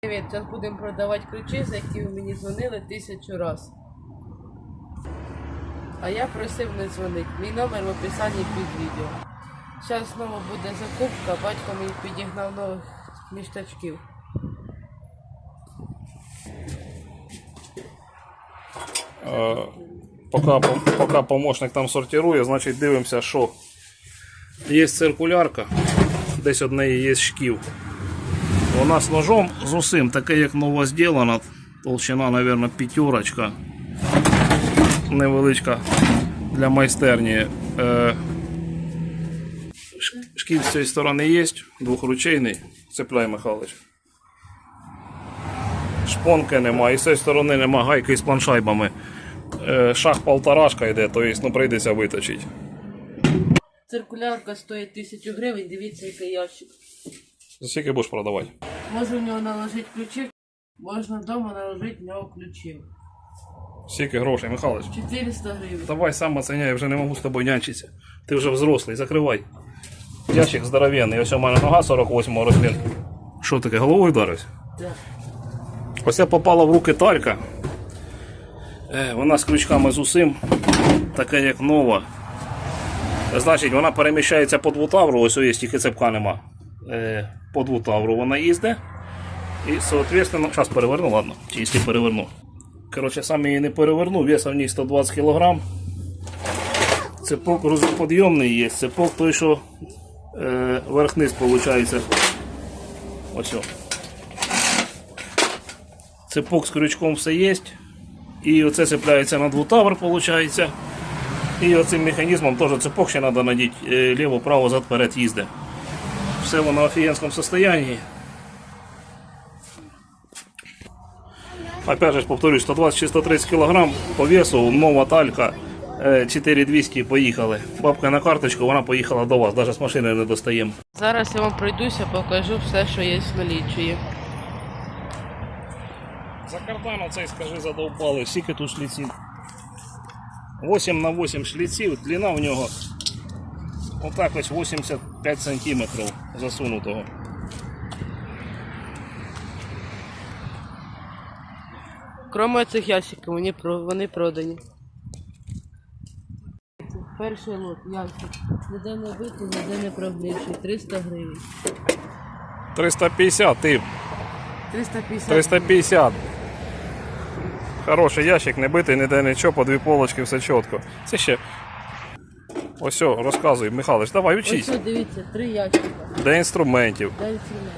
Привіт, зараз будемо продавати ключі, за які ви мені дзвонили тисячу раз. А я просив не дзвонити. Мій номер в описанні під відео. Зараз знову буде закупка, батько мені підігнав нових міштачків. Е, Поки, помощник там сортирує, значить дивимося, що є циркулярка, десь од неї є шків. Вона з ножом з усім, таке як нова зроблена, толщина, мабуть, п'ятерочка. Невеличка для майстерні. Е, ш- Шків з цієї сторони є, двохручейний. Цепляй, Михайлович. Шпонки нема, і з цієї сторони нема гайки з планшайбами. Е, Шах полторашка йде, то есть, ну, прийдеться виточити. Циркулярка стоїть тисячу гривень, дивіться, який ящик. За скільки будеш продавати? Можу в нього наложити ключі, можна вдома наложити в нього ключів. Скільки грошей, Михайлович? 400 гривень. Давай сам оценяй, я вже не можу з тобою нянчитися. Ти вже взрослий, закривай. Ящик здоровенний, ось у мене нога 48 розмір. Що таке, головою вдарився? Так. Ось це попала в руки талька. Е, Вона з крючками з усім, така як нова. Значить, вона переміщається по двутавру, ось є тільки цепка нема. Е, По двутавру вона їздить. І, соответственно, зараз переверну, ладно, чи якщо переверну. Коротше, сам її не переверну, вес в ній 120 кг. Цепок грузоподйомний є, цепок той, що е, верх-низ виходить. Цепок з крючком все є. І оце цепляється на двутавр, виходить. І оцим механізмом теж цепок ще треба надіти е, ліво, право, зад, вперед їздить. Все воно в офігенському стані. Опять же, повторюсь, 120-130 кг по весу, нова талька, е, 4200 поїхали. Бабка на карточку, вона поїхала до вас, навіть з машини не достаємо. Зараз я вам пройдуся, покажу все, що є в налічує. За кардан оцей скажи задовбали, скільки тут шліців. 8 на 8 шліців, длина в нього отак ось 85 сантиметрів засунутого. Кроме цих ящиків, вони, вони продані. Перший лот, ящик. Ніде не битий, ніде не прогнивший. 300 гривень. 350, ти 350. 350. Хороший ящик, не битий, ніде нічого, по дві полочки, все чітко. Це ще. Ось, о, розказуй, Михайлович, давай Ось учись. тут дивіться, три ящика. Для інструментів. Дай інструмент.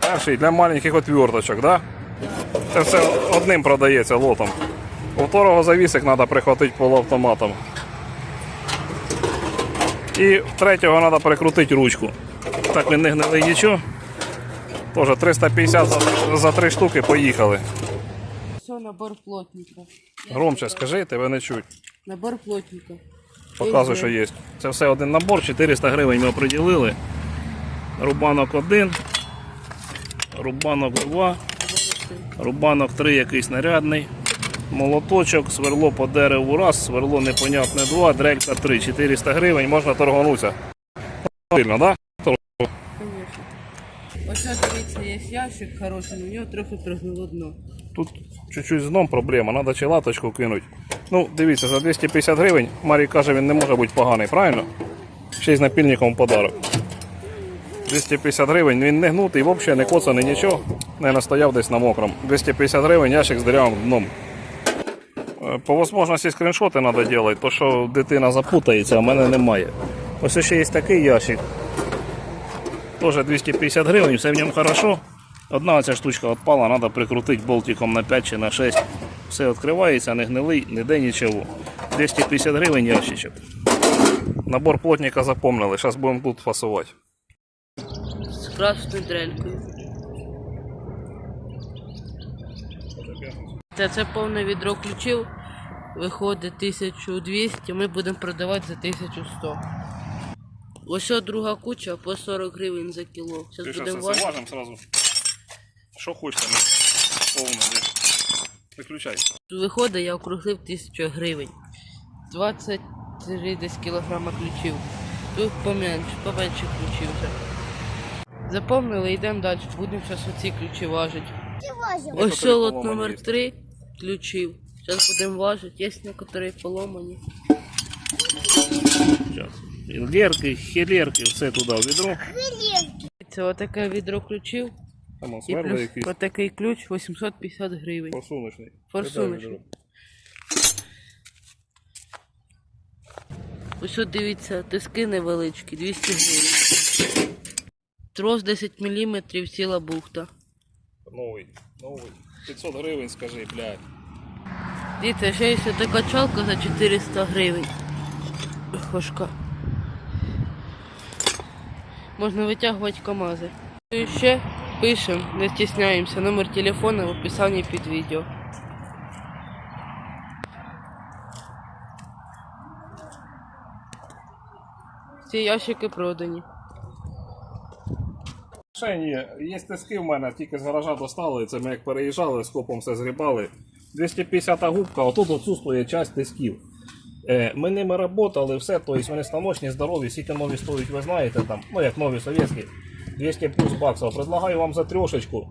Перший для маленьких отверточок, да? Це все одним продається лотом. У второго завісик треба прихватити полуавтоматом. І третього треба прикрутити ручку. Так він не гнилий нічого. Тоже 350 за, за три штуки поїхали. Все, набор плотника. Громче скажи, тебе не чуть. Набор плотника. Показуй, що є. Це все один набор, 400 гривень ми оприділили. Рубанок 1, рубанок 2, рубанок 3 якийсь нарядний. Молоточок, сверло по дереву раз, сверло непонятне два, дрелька 3, 400 гривень, можна торганутися. Сильно, так? Да? Ось дивіться, є ящик хороший, у нього трохи прогнило дно. Тут чуть-чуть з дном проблема, треба чи латочку кинути. Ну, дивіться, за 250 гривень Марій каже, він не може бути поганий, правильно? Ще й з напільником подарок. 250 гривень, він не гнутий, взагалі не коцаний, нічого, не настояв десь на мокрому. 250 гривень, ящик з деревом дном. Е, По можливості скріншоти треба робити, то що дитина запутається, а в мене немає. Ось ще є такий ящик. Теж 250 гривень, все в ньому хорошо. Одна ця штучка відпала, треба прикрутити болтиком на 5 чи на 6. Все відкривається, не гнилий, ніде нічого. 250 гривень ящичок. Набор плотника запомнили, зараз будемо тут фасувати. З красною дрелькою. Це, це повне відро ключів. Виходить 1200, ми будемо продавати за 1100. Ось друга куча по 40 гривень за кіло. Зараз будемо важити. важимо сразу. Що хочете, ми повно. Виключай. Виходить, я округлив 1000 гривень. 23 десь кілограма ключів. Тут поменше, поменше ключів вже. Запомнили, йдемо далі. Будемо зараз оці ключі важити. Ось лот номер є. 3 ключів. Зараз будемо важити. Є некоторі поломані. Зараз. Лерки, хелерки, все туди в відро. Це отаке відро ключів. Там он І плюс якісь. отакий ключ 850 гривень. Форсуночний. Форсуночний. Ось от дивіться, тиски невеличкі, 200 гривень. Трос 10 мм, ціла бухта. Новий, новий. 500 гривень, скажи, блядь. Дивіться, ще є така чалка за 400 гривень. Хошка. Можна витягувати КАМАЗи. І ще пишемо, не стісняємося, номер телефону в описанні під відео. Ці ящики продані. Ні, є тиски в мене, тільки з гаража достали, це ми як переїжджали, з копом все згрібали. 250 губка, отут отсутствує часть тисків. Е, ми ними працювали, все, тобто вони станочні, здорові, скільки нові стоять, ви знаєте, там, ну як нові совєтські, 200 плюс баксів. Предлагаю вам за трьошечку,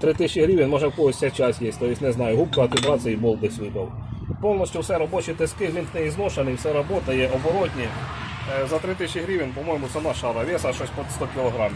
3000 гривень, може в когось ця часть є, тобто не знаю, губка, вібрації, болт десь випав. Повністю все робочі тиски, він не зношений, все працює, оборотні. Е, за 3000 гривень, по-моєму, ціна шара, веса щось під 100 кг.